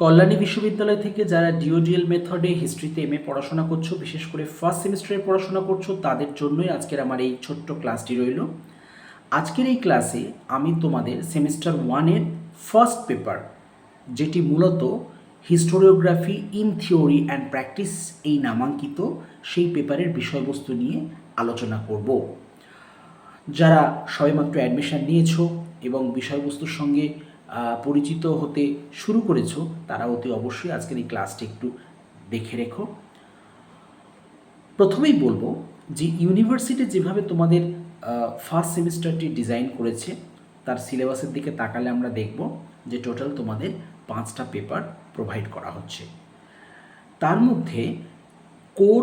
কল্যাণী বিশ্ববিদ্যালয় থেকে যারা ডিওডিএল মেথডে হিস্ট্রিতে এমএ পড়াশোনা করছ, বিশেষ করে ফার্স্ট সেমিস্টারে পড়াশোনা করছ, তাদের জন্যই আজকের আমার এই ছোট্ট ক্লাসটি রইল। আজকের এই ক্লাসে আমি তোমাদের সেমিস্টার ওয়ানের ফার্স্ট পেপার যেটি মূলত historiography in theory and practice এই নামাঙ্কিত, সেই পেপারের বিষয়বস্তু নিয়ে আলোচনা করব। যারা সবেমাত্র অ্যাডমিশন নিয়েছো এবং বিষয়বস্তুর সঙ্গে পরিচিত হতে শুরু করেছ তারা অতি অবশ্যই আজকের এই ক্লাসটি একটু দেখে রেখো। প্রথমেই বলব যে ইউনিভার্সিটি যেভাবে তোমাদের ফার্স্ট সেমিস্টারটি ডিজাইন করেছে, তার সিলেবাসের দিকে তাকালে আমরা দেখব যে টোটাল তোমাদের পাঁচটা পেপার প্রোভাইড করা হচ্ছে। তার মধ্যে কোর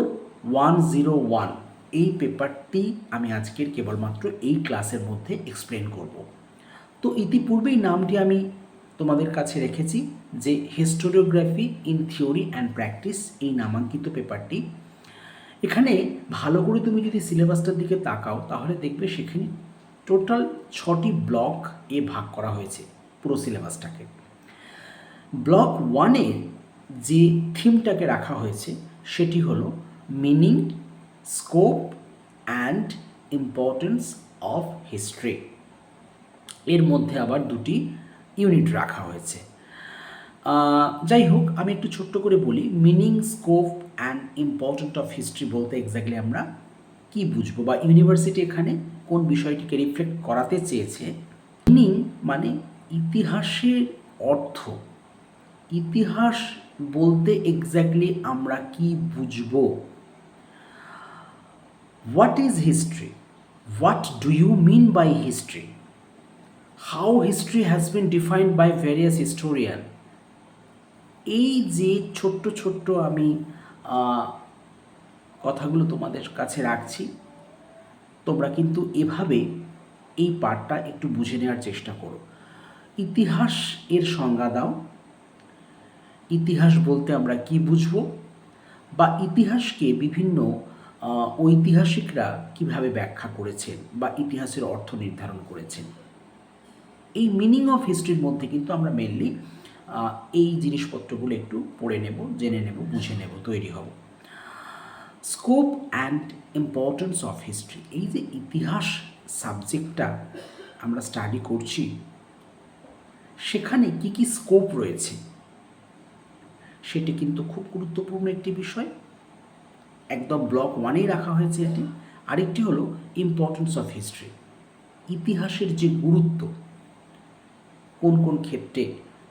ওয়ান জিরো ওয়ান এই পেপারটি আমি আজকের কেবলমাত্র এই ক্লাসের মধ্যে এক্সপ্লেন করব। তো ইতিপূর্বেই নামটি আমি তোমাদের কাছে রেখেছি যে historiography in theory and practice এই নামাঙ্কিত পেপারটি। এখানে ভালো করে তুমি যদি সিলেবাসটার দিকে তাকাও, তাহলে দেখবে সেখানে টোটাল ছটি ব্লক এ ভাগ করা হয়েছে পুরো সিলেবাসটাকে। ব্লক ওয়ানে যে থিমটাকে রাখা হয়েছে, সেটি হলো meaning, scope, and importance of history. এর মধ্যে আবার দুটি ইউনিট রাখা হয়েছে। যাই হোক আমি একটু ছোট্ট করে বলি meaning scope and important of history বলতে এক্স্যাক্টলি আমরা কি বুঝব বা ইউনিভার্সিটি এখানে কোন বিষয়টিকে রিফ্লেক্ট করাতে চেয়েছে। মিনিং মানে ইতিহাসের অর্থ। ইতিহাস বলতে এক্স্যাক্টলি আমরা কি বুঝব? What is history what do you mean by history how history has been defined by various historian এই যে ছোট্ট ছোট্ট আমি কথাগুলো তোমাদের কাছে রাখছি, তোমরা কিন্তু এভাবে এই পার্টটা একটু বুঝে নেওয়ার চেষ্টা করো। ইতিহাস এর সংজ্ঞা দাও। ইতিহাস বলতে আমরা কি বুঝব? বা ইতিহাসকে বিভিন্ন ঐতিহাসিকরা কীভাবে ব্যাখ্যা করেছেন বা ইতিহাসের অর্থ নির্ধারণ করেছেন? এই মিনিং অফ হিস্ট্রির মধ্যে কিন্তু আমরা মেনলি এই জিনিসপত্রগুলো একটু পড়ে নেব, জেনে নেব, বুঝে নেব, তৈরি হব। Scope and importance of history এই যে ইতিহাস সাবজেক্টটা আমরা স্টাডি করছি, সেখানে কি কি স্কোপ রয়েছে? সেটি কিন্তু খুব গুরুত্বপূর্ণ একটি বিষয়। একদম ব্লক ওয়ানেই রাখা হয়েছে এটি। আরেকটি হলো ইম্পর্টেন্স অফ হিস্ট্রি ইতিহাসের যে গুরুত্ব কোন কোন ক্ষেত্রে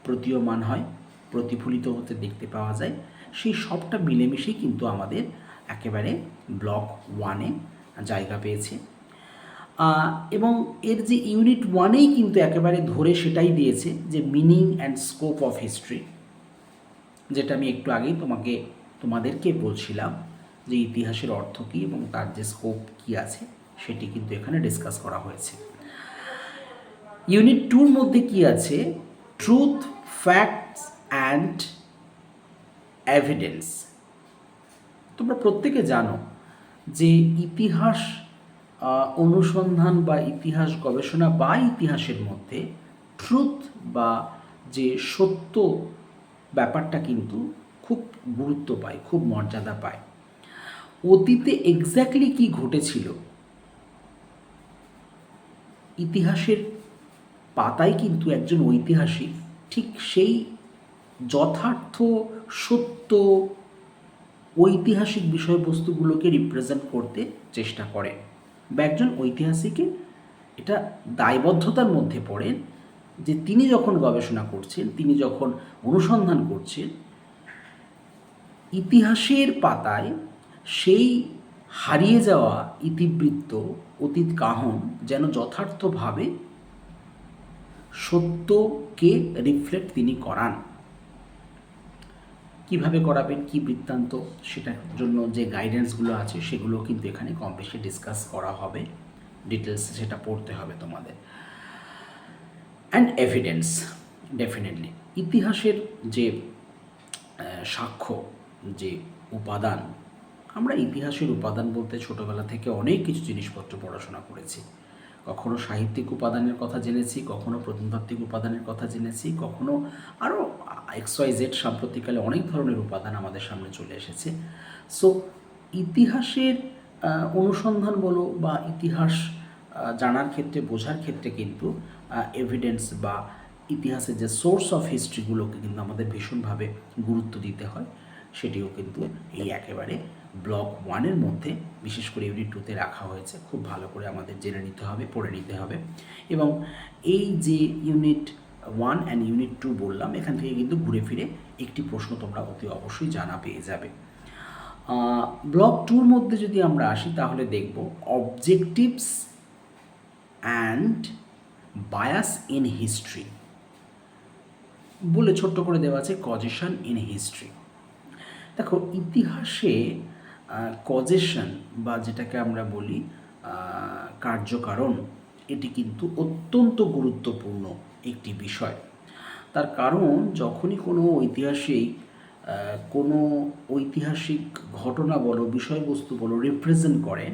প্রতীয়মান হয়, প্রতিফলিত হতে দেখতে পাওয়া যায়, সেই সবটা মিলেমিশেই কিন্তু আমাদের একেবারে ব্লক ওয়ানে জায়গা পেয়েছে। এবং এর যে ইউনিট ওয়ানেই কিন্তু একেবারে ধরে সেটাই দিয়েছে যে meaning and scope of history যেটা আমি একটু আগেই তোমাকে, তোমাদেরকে বলছিলাম যে ইতিহাসের অর্থ কী এবং তার যে স্কোপ কী আছে, সেটি কিন্তু এখানে ডিসকাস করা হয়েছে। ইউনিট টুর মধ্যে কি আছে? ট্রুথ ফ্যাক্টস অ্যান্ড এভিডেন্স তোমরা প্রত্যেকে জানো যে ইতিহাস অনুসন্ধান বা ইতিহাস গবেষণা বা ইতিহাসের মধ্যে ট্রুথ বা যে সত্য ব্যাপারটা কিন্তু খুব গুরুত্ব পায়, খুব মর্যাদা পায়। অতীতে এক্স্যাক্টলি কি ঘটেছিল? ইতিহাসের পাতায় কিন্তু একজন ঐতিহাসিক। ঠিক সেই যথার্থ, সত্য, ঐতিহাসিক বিষয়বস্তুগুলোকে রিপ্রেজেন্ট করতে চেষ্টা করেন। বা একজন ঐতিহাসিকের এটা দায়বদ্ধতার মধ্যে পড়েন যে তিনি যখন গবেষণা করছেন, তিনি যখন অনুসন্ধান করছেন, ইতিহাসের পাতায় সেই হারিয়ে যাওয়া ইতিবৃত্ত, অতীত কাহন যেন যথার্থভাবে সত্যকে রিফ্লেক্ট তিনি করান। কীভাবে করাবেন, কি বৃত্তান্ত, সেটার জন্য যে গাইডেন্সগুলো আছে, সেগুলো কিন্তু এখানে কম বেশি ডিসকাস করা হবে। ডিটেলস সেটা পড়তে হবে তোমাদের। অ্যান্ড এভিডেন্স ডেফিনেটলি ইতিহাসের যে সাক্ষ্য, যে উপাদান, আমরা ইতিহাসের উপাদান বলতে ছোটোবেলা থেকে অনেক কিছু জিনিসপত্র পড়াশোনা করেছি। কখনো সাহিত্যিক উপাদানের কথা জেনেছি, কখনো প্রত্নতাত্ত্বিক উপাদানের কথা জেনেছি, কখনো আরও এক্স ওয়াই জেড সাম্প্রতিককালে অনেক ধরনের উপাদান আমাদের সামনে চলে এসেছে। সো ইতিহাসের অনুসন্ধান বলো বা ইতিহাস জানার ক্ষেত্রে, বোঝার ক্ষেত্রে কিন্তু এভিডেন্স বা ইতিহাসের যে সোর্স অফ হিস্ট্রিগুলোকে কিন্তু আমাদের ভীষণভাবে গুরুত্ব দিতে হয়। সেটিও কিন্তু এই একেবারে ব্লক ওয়ানের মধ্যে, বিশেষ করে ইউনিট টুতে রাখা হয়েছে। খুব ভালো করে আমাদের জেনে নিতে হবে, পড়ে নিতে হবে। এবং এই যে unit one and unit two বললাম, এখান থেকে কিন্তু ঘুরে ফিরে একটি প্রশ্ন তোমরা অতি অবশ্যই জানা পেয়ে যাবে। ব্লক টুর মধ্যে যদি আমরা আসি, তাহলে দেখব objectives and bias in history বলে ছোট্ট করে দেওয়া আছে কজেশন ইন হিস্ট্রি দেখো, ইতিহাসে কজেশন বা যেটাকে আমরা বলি কার্যকারণ, এটি কিন্তু অত্যন্ত গুরুত্বপূর্ণ একটি বিষয়। তার কারণ, যখনই কোনো ঐতিহাসিক কোনো ঐতিহাসিক ঘটনা বলো, বিষয়বস্তু বলো রিপ্রেজেন্ট করেন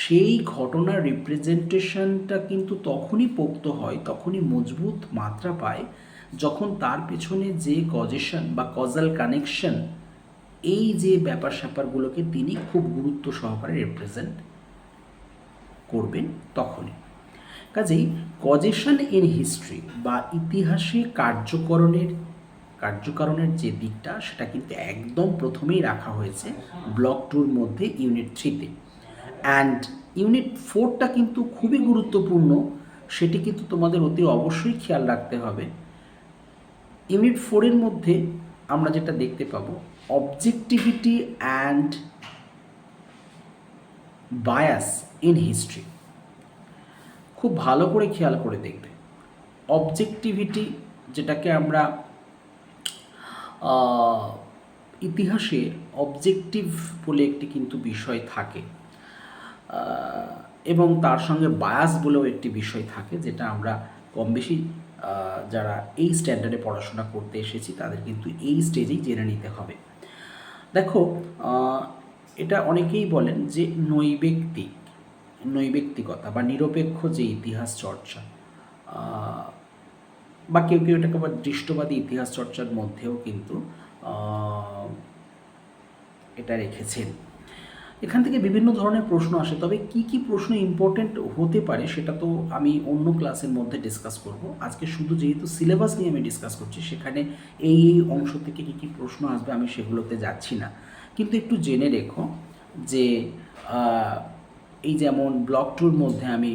সেই ঘটনার রিপ্রেজেন্টেশনটা কিন্তু তখনই পোক্ত হয়, তখনই মজবুত মাত্রা পায় যখন তার পেছনে যে কজেশন বা কজাল কানেকশন এই যে ব্যাপার স্যাপারগুলোকে তিনি খুব গুরুত্ব সহকারে রিপ্রেজেন্ট করবেন তখনই। কাজেই কজেশন ইন হিস্ট্রি বা ইতিহাসে কার্যকরণের, কার্যকারণের যে দিকটা, সেটা কিন্তু একদম প্রথমেই রাখা হয়েছে ব্লক টুর মধ্যে ইউনিট থ্রিতে অ্যান্ড ইউনিট ফোরটা কিন্তু খুবই গুরুত্বপূর্ণ, সেটি কিন্তু তোমাদের অতি অবশ্যই খেয়াল রাখতে হবে। ইউনিট ফোরের মধ্যে আমরা যেটা দেখতে পাবো objectivity and bias in history খুব ভালো করে খেয়াল করে দেখবে। অবজেক্টিভিটি যেটাকে আমরা ইতিহাসে অবজেক্টিভ বলে একটি কিন্তু বিষয় থাকে। এবং তার সঙ্গে বায়াস বলেও একটি বিষয় থাকে, যেটা আমরা কম বেশি যারা এই স্ট্যান্ডার্ডে পড়াশোনা করতে এসেছি, তাদের কিন্তু এই স্টেজেই জেনে নিতে হবে। দেখো এটা অনেকেই বলেন যে নৈবেক্তিক, নৈবেক্তিকতা বা নিরপেক্ষ যে ইতিহাস চর্চা বা কেউ কেউ এটাকে আবার দৃষ্টবাদী ইতিহাস চর্চার মধ্যেও কিন্তু এটা রেখেছেন। এখান থেকে বিভিন্ন ধরনের প্রশ্ন আসে। তবে কি কি প্রশ্ন ইম্পর্টেন্ট হতে পারে সেটা তো আমি অন্য ক্লাসের মধ্যে ডিসকাস করব। আজকে শুধু যেহেতু সিলেবাস নিয়ে আমি ডিসকাস করছি, সেখানে এই এই অংশ থেকে কি কি প্রশ্ন আসবে আমি সেগুলোতে যাচ্ছি না। কিন্তু একটু জেনে রেখো যে এই যেমন ব্লক টুর মধ্যে আমি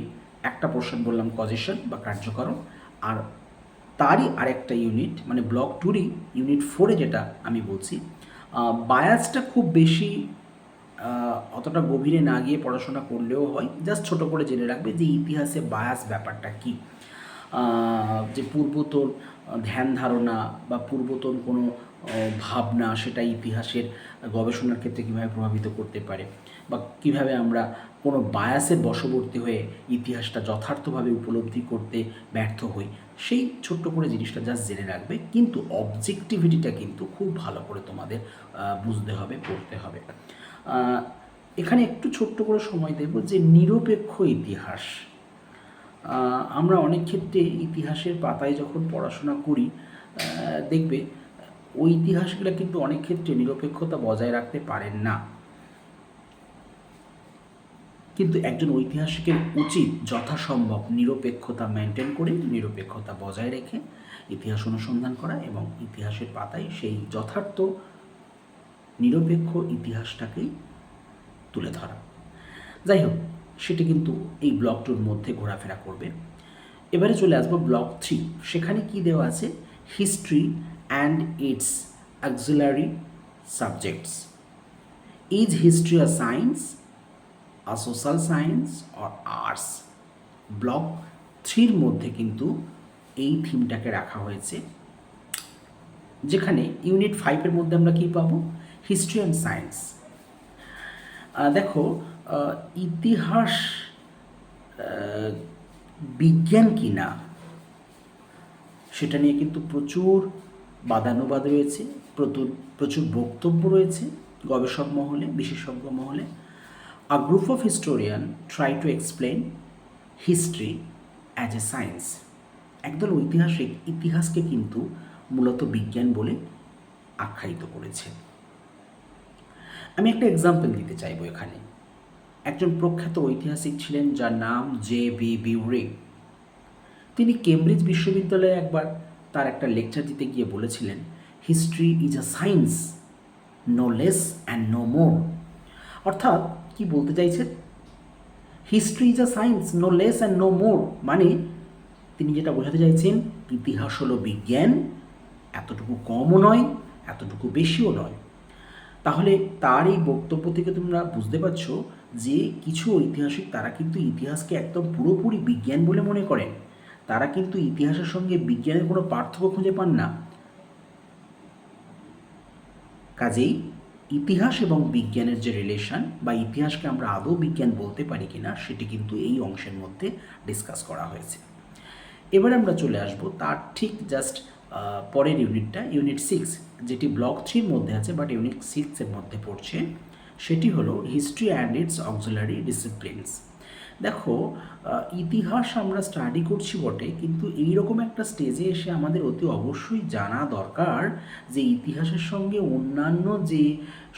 একটা পোর্শন বললাম কজেশন বা কার্যকরণ, আর তারই আরেকটা ইউনিট মানে ব্লক টুরই ইউনিট ফোরে যেটা আমি বলছি বায়াসটা খুব বেশি অতটা গভীরে না গিয়ে পড়াশোনা করলেও হয়। জাস্ট ছোট করে জেনে রাখবে যে ইতিহাসে বায়াস ব্যাপারটা কী। যে পূর্বতন ধ্যান ধারণা বা পূর্বতন কোনো ভাবনা সেটা ইতিহাসের গবেষণার ক্ষেত্রে কীভাবে প্রভাবিত করতে পারে বা কীভাবে আমরা কোনো বায়াসের বশবর্তী হয়ে ইতিহাসটা যথার্থভাবে উপলব্ধি করতে ব্যর্থ হই, সেই ছোট্ট করে জিনিসটা জাস্ট জেনে রাখবে। কিন্তু অবজেক্টিভিটিটা কিন্তু খুব ভালো করে তোমাদের বুঝতে হবে, পড়তে হবে। এখানে একটু ছোট্ট করে সময় দেব যে নিরপেক্ষ ইতিহাস। আমরা অনেক ক্ষেত্রে ইতিহাসের পাতায় যখন পড়াশোনা করি দেখবে ইতিহাসগুলো কিন্তু অনেক ক্ষেত্রে নিরপেক্ষতা বজায় রাখতে পারেন না। কিন্তু একজন ঐতিহাসিকের উচিত যথাসম্ভব নিরপেক্ষতা মেনটেন করে, নিরপেক্ষতা বজায় রেখে ইতিহাস অনুসন্ধান করা এবং ইতিহাসের পাতায় সেই যথার্থ নিরপেক্ষ ইতিহাসটাকেই তুলে ধরা। যাই হোক, সেটি কিন্তু এই ব্লকটির মধ্যে ঘোরাফেরা করবে। এবারে চলে আসব ব্লক থ্রি। সেখানে কি দেওয়া আছে? History and its auxiliary subjects. Is history a science, a social science, or arts? Block থ্রির মধ্যে কিন্তু এই থিমটাকে রাখা হয়েছে। যেখানে ইউনিট ফাইভের মধ্যে আমরা কি পাবো? হিস্ট্রি অ্যান্ড সায়েন্স দেখো ইতিহাস বিজ্ঞান কি না সেটা নিয়ে কিন্তু প্রচুর বাদানুবাদ রয়েছে, প্রচুর প্রচুর বক্তব্য রয়েছে গবেষক মহলে, বিশেষজ্ঞ মহলে। A group of historian try to explain history as a science একদল ঐতিহাসিক ইতিহাসকে কিন্তু মূলত বিজ্ঞান বলে আখ্যায়িত করেছে। আমি একটা এক্সাম্পল দিতে চাইব এখানে। একজন প্রখ্যাত ঐতিহাসিক ছিলেন যার নাম জে বি বিউরে তিনি কেমব্রিজ বিশ্ববিদ্যালয়ে একবার তার একটা লেকচার দিতে গিয়ে বলেছিলেন history is a science no less and no more অর্থাৎ কি বলতে চাইছেন? History is a science no less and no more মানে তিনি যেটা বোঝাতে চাইছেন, ইতিহাস হলো বিজ্ঞান, এতটুকু কমও নয়, এতটুকু বেশিও নয়। তাহলে তার এই বক্তব্য থেকে তোমরা বুঝতে পারছ যে কিছু ঐতিহাসিক তারা কিন্তু ইতিহাসকে একদম পুরোপুরি বিজ্ঞান বলে মনে করেন। তারা কিন্তু ইতিহাসের সঙ্গে বিজ্ঞানের কোনো পার্থক্য খুঁজে পান না। কাজেই ইতিহাস এবং বিজ্ঞানের যে রিলেশন বা ইতিহাসকে আমরা আদৌ বিজ্ঞান বলতে পারি কিনা, সেটি কিন্তু এই অংশের মধ্যে ডিসকাস করা হয়েছে। এবারে আমরা চলে আসব, তার ঠিক জাস্ট পরের ইউনিটটা, ইউনিট সিক্স যেটি ব্লক থ্রির মধ্যে আছে বাট ইউনিট সিক্সের মধ্যে পড়ছে, সেটি হলো history and its auxiliary disciplines দেখো ইতিহাস আমরা স্টাডি করছি বটে, কিন্তু এই রকম একটা স্টেজে এসে আমাদের অতি অবশ্যই জানা দরকার যে ইতিহাসের সঙ্গে অন্যান্য যে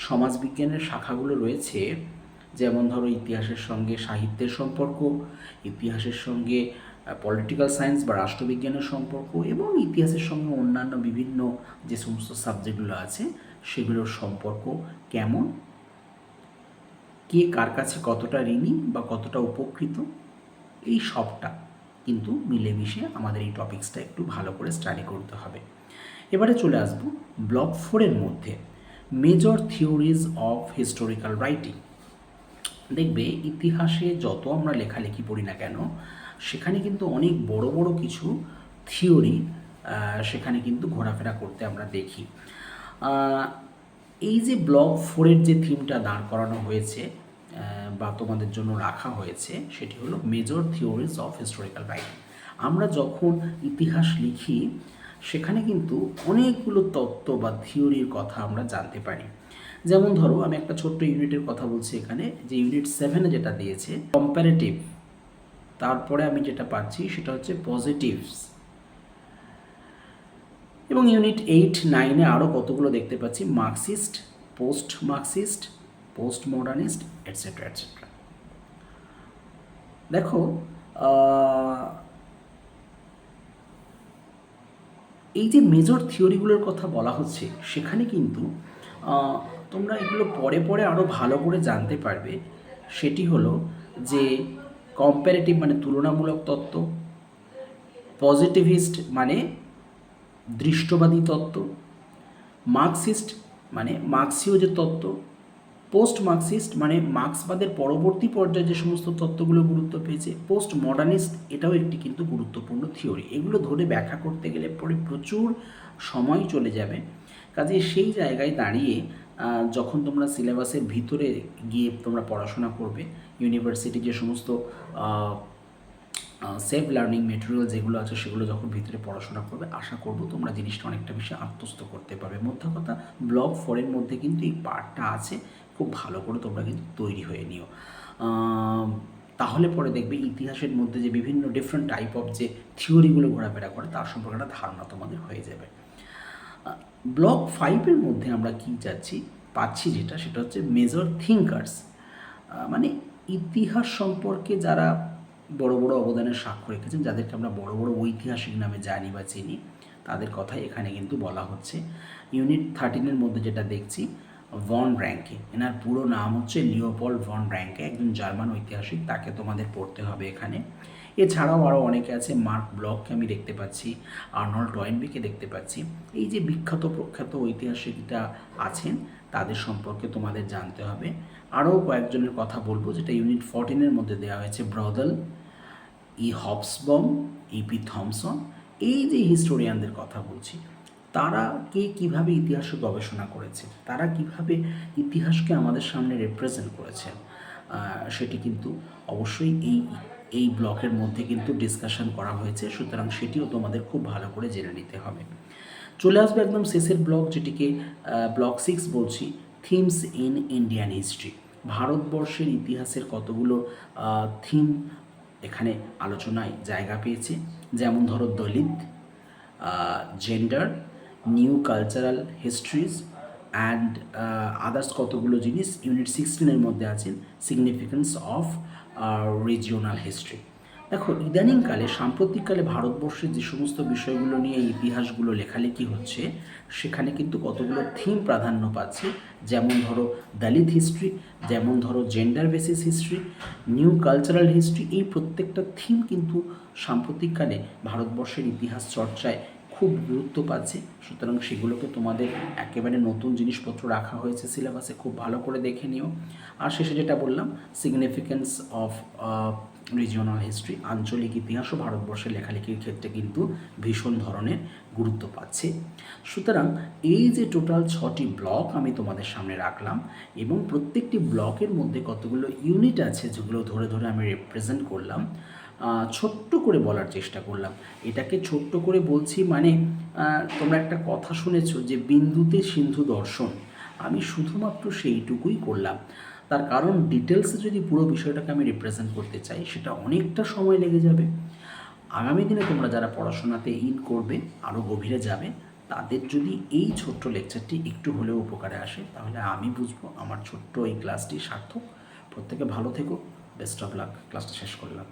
সমাজবিজ্ঞানের শাখাগুলো রয়েছে, যেমন ধরো ইতিহাসের সঙ্গে সাহিত্যের সম্পর্ক, ইতিহাসের সঙ্গে পলিটিক্যাল সায়েন্স বা রাষ্ট্রবিজ্ঞানের সম্পর্ক এবং ইতিহাসের সঙ্গে অন্যান্য বিভিন্ন যে সমস্ত সাবজেক্টগুলো আছে, সেগুলোর সম্পর্ক কেমন? কে কার কাছে কতটা ঋণী বা কতটা উপকৃত? এই সবটা কিন্তু মিলেমিশে আমাদের এই টপিক্সটা একটু ভালো করে স্টাডি করতে হবে। এবারে চলে আসব ব্লক ফোরের মধ্যে major theories of historical writing দেখবে ইতিহাসে যত আমরা লেখালেখি পড়ি না কেন সেখানে কিন্তু অনেক বড় বড় কিছু থিওরি সেখানে কিন্তু ঘোরাফেরা করতে আমরা দেখি। এই যে ব্লক ফোরের যে থিমটা দাঁড় করানো হয়েছে বা তোমাদের জন্য রাখা হয়েছে, সেটি হলো major theories of historical writing আমরা যখন ইতিহাস লিখি, সেখানে কিন্তু অনেকগুলো তত্ত্ব বা থিওরির কথা আমরা জানতে পারি। যেমন ধরো, আমি একটা ছোট্ট ইউনিটের কথা বলছি এখানে, যে ইউনিট সেভেনে যেটা দিয়েছে কম্প্যারেটিভ তারপরে আমি যেটা পাচ্ছি সেটা হচ্ছে পজিটিভস এবং ইউনিট এইট নাইনে আরও কতগুলো দেখতে পাচ্ছি? Marxist post Marxist post modernist etcetera etcetera দেখো এই যে মেজর থিওরিগুলোর কথা বলা হচ্ছে, সেখানে কিন্তু তোমরা এগুলো পরে পরে আরও ভালো করে জানতে পারবে। সেটি হলো যে কম্প্যারেটিভ মানে তুলনামূলক তত্ত্ব পজিটিভিস্ট মানে দৃষ্টবাদী তত্ত্ব মার্কসিস্ট মানে মার্ক্সীয় যে তত্ত্ব পোস্ট মার্কসিস্ট মানে মার্ক্সবাদের পরবর্তী পর্যায়ে যে সমস্ত তত্ত্বগুলো গুরুত্ব পেয়েছে পোস্ট মডার্নিস্ট এটাও একটি কিন্তু গুরুত্বপূর্ণ থিওরি এগুলো ধরে ব্যাখ্যা করতে গেলে পরে প্রচুর সময় চলে যাবে। কাজে সেই জায়গায় দাঁড়িয়ে যখন তোমরা সিলেবাসের ভিতরে গিয়ে তোমরা পড়াশোনা করবে ইউনিভার্সিটি যে সমস্ত সেফ লার্নিং মেটেরিয়াল যেগুলো আছে সেগুলো যখন ভিতরে পড়াশোনা করবে, আশা করব তোমরা জিনিসটা অনেকটা বেশি আত্মস্থ করতে পারবে। মধ্য কথা ব্লগ ফোরের মধ্যে কিন্তু এই পার্টটা আছে, খুব ভালো করে তোমরা কিন্তু তৈরি হয়ে নিও। তাহলে পরে দেখবে ইতিহাসের মধ্যে যে বিভিন্ন ডিফারেন্ট টাইপ অফ যে থিওরিগুলো ঘোরাফেরা করে, তার সম্পর্কে একটা ধারণা তোমাদের হয়ে যাবে। ব্লক ফাইভের মধ্যে আমরা কি যাচ্ছি পাচ্ছি যেটা, সেটা হচ্ছে মেজর থিঙ্কার্স মানে ইতিহাস সম্পর্কে যারা বড় বড় অবদানের সাক্ষ্য রেখেছেন, যাদেরকে আমরা বড় বড় ঐতিহাসিক নামে জানি বা চিনি, তাদের কথাই এখানে কিন্তু বলা হচ্ছে। ইউনিট থার্টিনের মধ্যে যেটা দেখছি ভন র্যাঙ্কে এনার পুরো নাম হচ্ছে লিওপল ভন র্যাঙ্কে একজন জার্মান ঐতিহাসিক, তাকে তোমাদের পড়তে হবে এখানে। এছাড়াও আরও অনেকে আছে, মার্ক ব্লককে আমি দেখতে পাচ্ছি, আর্নল্ড টয়েনবিকে দেখতে পাচ্ছি। এই যে বিখ্যাত, প্রখ্যাত ঐতিহাসিকটা আছেন, তাদের সম্পর্কে তোমাদের জানতে হবে। আরও কয়েকজনের কথা বলব, যেটা ইউনিট ফোরটিনের মধ্যে দেওয়া হয়েছে, ব্রদল, ই হবসবম ইপি থমসন। এই যে হিস্টোরিয়ানদের কথা বলছি, তারা কে কীভাবে ইতিহাসে গবেষণা করেছে? তারা কীভাবে ইতিহাসকে আমাদের সামনে রিপ্রেজেন্ট করেছেন? সেটি কিন্তু অবশ্যই এই এই ব্লকের মধ্যে কিন্তু ডিসকাশন করা হয়েছে, সুতরাং সেটিও তোমাদের খুব ভালো করে জেনে নিতে হবে। চলে আসবে একদম শেষের ব্লক যেটিকে ব্লক সিক্স বলছি থিমস ইন ইন্ডিয়ান হিস্ট্রি ভারতবর্ষের ইতিহাসের কতগুলো থিম এখানে আলোচনায় জায়গা পেয়েছে, যেমন ধরো Dalit gender new cultural histories and others কতগুলো জিনিস? ইউনিট সিক্সটিনের মধ্যে আছেন সিগনিফিকেন্স অফ রিজিওনাল হিস্ট্রি দেখো, ইদানিংকালে, সাম্প্রতিককালে ভারতবর্ষের যে সমস্ত বিষয়গুলো নিয়ে ইতিহাসগুলো লেখালেখি হচ্ছে, সেখানে কিন্তু কতগুলো থিম প্রাধান্য পাচ্ছে। যেমন ধরো দলিত হিস্ট্রি যেমন ধরো gender basis history new cultural history এই প্রত্যেকটা থিম কিন্তু সাম্প্রতিককালে ভারতবর্ষের ইতিহাস চর্চায় খুব গুরুত্ব পাচ্ছে। সুতরাং সেগুলোকে তোমাদের একেবারে নতুন জিনিসপত্র রাখা হয়েছে সিলেবাসে খুব ভালো করে দেখে নিও। আর শেষে যেটা বললাম সিগনিফিকেন্স অফ রিজিওনাল হিস্ট্রি আঞ্চলিক ইতিহাসও ভারতবর্ষের লেখালেখির ক্ষেত্রে কিন্তু ভীষণ ধরনের গুরুত্ব পাচ্ছে। সুতরাং এই যে টোটাল ছটি ব্লক আমি তোমাদের সামনে রাখলাম এবং প্রত্যেকটি ব্লকের মধ্যে কতগুলো ইউনিট আছে যেগুলো ধরে ধরে আমি রিপ্রেজেন্ট করলাম ছোট্ট করে বলার চেষ্টা করলাম। এটাকে ছোট্ট করে বলছি মানে তোমরা একটা কথা শুনেছো যে বিন্দুতে সিন্ধু দর্শন। আমি শুধুমাত্র সেইটুকুই করলাম। তার কারণ ডিটেলসে যদি পুরো বিষয়টাকে আমি রিপ্রেজেন্ট করতে চাই, সেটা অনেকটা সময় লেগে যাবে। আগামী দিনে তোমরা যারা পড়াশোনাতে ইন করবে আরও গভীরে যাবে, তাদের যদি এই ছোট্ট লেকচারটি একটু হলেও উপকারে আসে, তাহলে আমি বুঝব আমার ছোট্ট এই ক্লাসটি সার্থক। প্রত্যেকে ভালো থেকো। বেস্ট অফ লাক ক্লাসটা শেষ করলাম।